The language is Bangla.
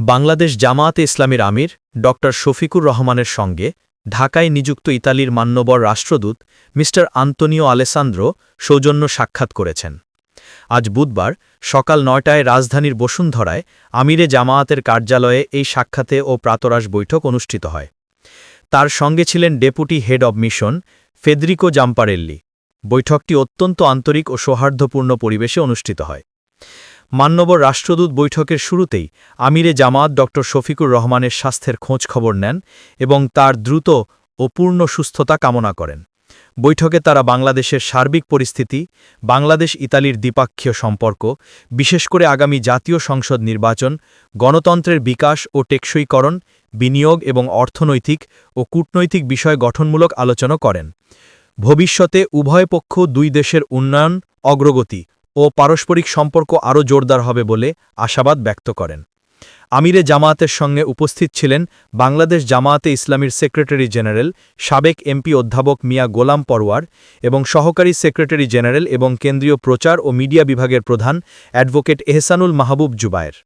বাংলাদেশ জামায়াতে ইসলামীর আমির ড. শফিকুর রহমানের সঙ্গে ঢাকায় নিযুক্ত ইতালির মান্যবর রাষ্ট্রদূত মি আন্তনিও আলেসান্দ্রো সৌজন্য সাক্ষাৎ করেছেন। আজ বুধবার সকাল নয়টায় রাজধানীর বসুন্ধরায় আমিরে জামায়াতের কার্যালয়ে এই সাক্ষাতে ও প্রাতরাশ বৈঠক অনুষ্ঠিত হয়। তার সঙ্গে ছিলেন deputy head of mission Federico Zamparelli. বৈঠকটি অত্যন্ত আন্তরিক ও সৌহার্দ্যপূর্ণ পরিবেশে অনুষ্ঠিত হয়। মান্যবর রাষ্ট্রদূত বৈঠকের শুরুতেই আমিরে জামাত ড. শফিকুর রহমানের স্বাস্থ্যের খোঁজ খবর নেন এবং তার দ্রুত ও পূর্ণ সুস্থতা কামনা করেন। বৈঠকে তারা বাংলাদেশের সার্বিক পরিস্থিতি, বাংলাদেশ ইতালির দ্বিপাক্ষীয় সম্পর্ক, বিশেষ করে আগামী জাতীয় সংসদ নির্বাচন, গণতন্ত্রের বিকাশ ও টেকসইকরণ, বিনিয়োগ এবং অর্থনৈতিক ও কূটনৈতিক বিষয় গঠনমূলক আলোচনা করেন। ভবিষ্যতে উভয় পক্ষ দুই দেশের উন্নয়ন, অগ্রগতি ও পারস্পরিক সম্পর্ক আরও জোরদার হবে বলে আশাবাদ ব্যক্ত করেন। আমিরে জামায়াতের সঙ্গে উপস্থিত ছিলেন বাংলাদেশ জামায়াতে ইসলামীর সেক্রেটারি জেনারেল, সাবেক এমপি অধ্যাপক মিয়া গোলাম পরওয়ার এবং সহকারী সেক্রেটারি জেনারেল এবং কেন্দ্রীয় প্রচার ও মিডিয়া বিভাগের প্রধান অ্যাডভোকেট এহসানুল মাহবুব জুবায়ের।